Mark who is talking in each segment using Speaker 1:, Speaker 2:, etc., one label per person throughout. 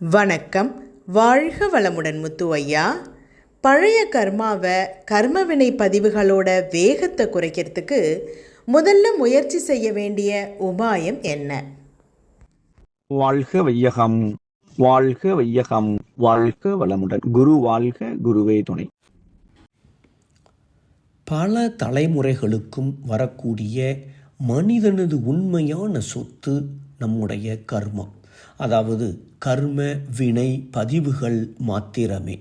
Speaker 1: வணக்கம். வாழ்க வளமுடன் முத்து ஐயா பழைய கர்மாவை கர்மவினை பதிவுகளோட வேகத்தை குறைக்கிறதுக்கு முதல்ல முயற்சி செய்ய வேண்டிய உபாயம் என்ன?
Speaker 2: வாழ்க வையகம் வாழ்க வையகம் வாழ்க வளமுடன். குரு வாழ்க குருவே துணை.
Speaker 3: பல தலைமுறைகளுக்கும் வரக்கூடிய மனிதனது உண்மையான சொத்து நம்முடைய கர்மம். அதாவது கர்ம வினை பதிவுகள் மாத்திரமே.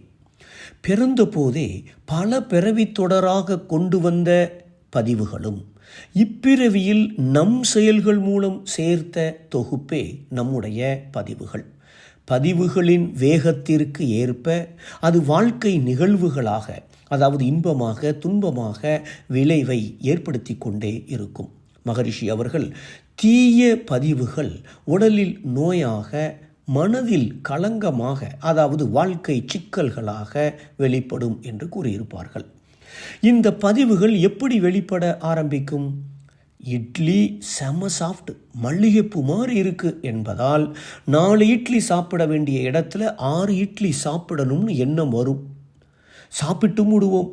Speaker 3: பிறந்தபோதே பல பிறவித் தொடராக கொண்டு வந்த பதிவுகளும் இப்பிறவியில் நம் செயல்கள் மூலம் சேர்த்த தொகுப்பே நம்முடைய பதிவுகள். பதிவுகளின் வேகத்திற்கு ஏற்ப அது வாழ்க்கை நிகழ்வுகளாக அதாவது இன்பமாக துன்பமாக விளைவை ஏற்படுத்தி கொண்டே இருக்கும். மகரிஷி அவர்கள் தீய பதிவுகள் உடலில் நோயாக மனதில் களங்கமாக அதாவது வாழ்க்கை சிக்கல்களாக வெளிப்படும் என்று கூறியிருப்பார்கள். இந்த பதிவுகள் எப்படி வெளிப்பட ஆரம்பிக்கும்? இட்லி செம சாஃப்ட் மல்லிகைப்பூ மாதிரி இருக்கு என்பதால் நாலு இட்லி சாப்பிட வேண்டிய இடத்துல ஆறு இட்லி சாப்பிடணும்னு எண்ணம் வரும். சாப்பிட்டு விடுவோம்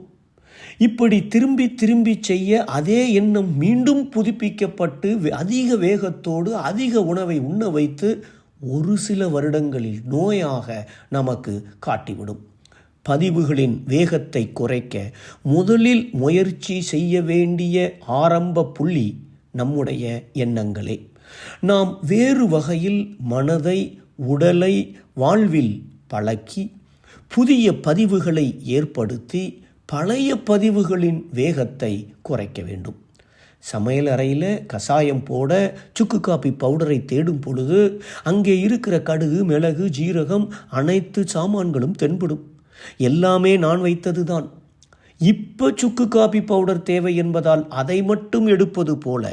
Speaker 3: இப்படி திரும்பி திரும்பி செய்ய அதே எண்ணம் மீண்டும் புதுப்பிக்கப்பட்டு வே- அதிக வேகத்தோடு அதிக உணவை உண்ண வைத்து ஒரு சில வருடங்களில் நோயாக நமக்கு காட்டிவிடும். பதிவுகளின் வேகத்தை குறைக்க முதலில் முயற்சி செய்ய வேண்டிய ஆரம்ப புள்ளி நம்முடைய எண்ணங்களே. நாம் வேறு வகையில் மனதை உடலை வாழ்வில் பழக்கி புதிய பதிவுகளை ஏற்படுத்தி பழைய பதிவுகளின் வேகத்தை குறைக்க வேண்டும். சமையல் அறையில் கசாயம் போட சுக்கு காப்பி பவுடரை தேடும் பொழுது அங்கே இருக்கிற கடுகு மிளகு ஜீரகம் அனைத்து சாமான்களும் தென்படும். எல்லாமே நான் வைத்தது தான் இப்போ சுக்கு காபி பவுடர் தேவை என்பதால் அதை மட்டும் எடுப்பது போல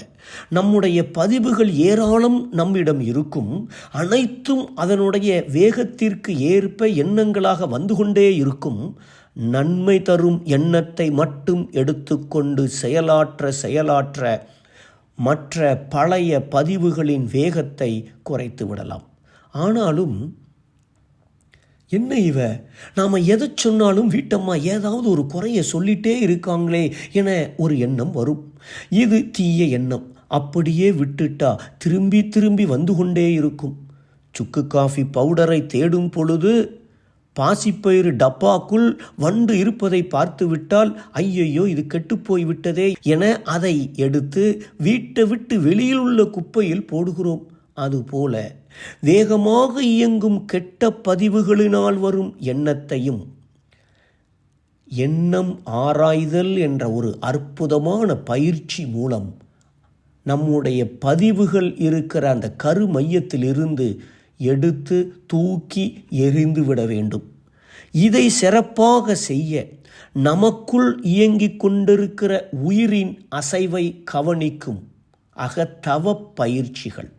Speaker 3: நம்முடைய பதிவுகள் ஏராளம் நம்மிடம் இருக்கும். அனைத்தும் அதனுடைய வேகத்திற்கு ஏற்ப எண்ணங்களாக வந்து கொண்டே இருக்கும். நன்மை தரும் எண்ணத்தை மட்டும் எடுத்துக்கொண்டு செயலாற்ற செயலாற்ற மற்ற பழைய பதிவுகளின் வேகத்தை குறைத்து விடலாம். ஆனாலும் என்ன இவ? நாம் எதை சொன்னாலும் வீட்டம்மா ஏதாவது ஒரு குறைய சொல்லிட்டே இருக்காங்களே என ஒரு எண்ணம் வரும். இது தீய எண்ணம். அப்படியே விட்டுட்டா திரும்பி திரும்பி வந்து கொண்டே இருக்கும். சுக்கு காஃபி பவுடரை தேடும் பொழுது பாசிப்பயிறு டப்பாக்குள் வண்டு இருப்பதை பார்த்து விட்டால் ஐயையோ இது கெட்டுப்போய் விட்டதே என அதை எடுத்து வீட்டை விட்டு வெளியில் உள்ள குப்பையில் போடுகிறோம். அதுபோல வேகமாக இயங்கும் கெட்ட பதிவுகளினால் வரும் எண்ணத்தையும் எண்ணம் ஆராய்தல் என்ற ஒரு அற்புதமான பயிற்சி மூலம் நம்முடைய பதிவுகள் இருக்கிற அந்த கரு மையத்திலிருந்து எடுத்து தூக்கி எறிந்து விட வேண்டும். இதை சிறப்பாக செய்ய நமக்குள் இயங்கிக் கொண்டிருக்கிற உயிரின் அசைவை கவனிக்கும் அகத்தவ பயிற்சிகள்.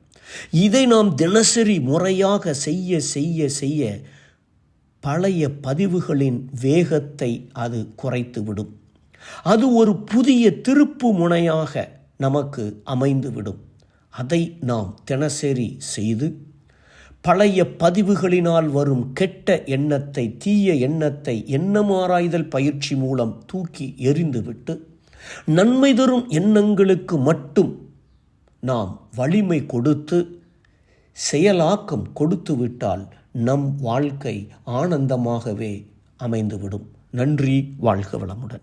Speaker 3: இதை நாம் தினசரி முறையாக செய்ய செய்ய செய்ய பழைய பதிவுகளின் வேகத்தை அது குறைத்துவிடும். அது ஒரு புதிய திருப்பு முனையாக நமக்கு அமைந்துவிடும். அதை நாம் தினசரி செய்து பழைய பதிவுகளினால் வரும் கெட்ட எண்ணத்தை தீய எண்ணத்தை எண்ணமாராய்தல் பயிற்சி மூலம் தூக்கி எறிந்துவிட்டு நன்மை தரும் எண்ணங்களுக்கு மட்டும் நாம் வலிமை கொடுத்து செயலாக்கம் கொடுத்து விட்டால் நம் வாழ்க்கை ஆனந்தமாகவே அமைந்துவிடும். நன்றி வாழ்க வளமுடன்.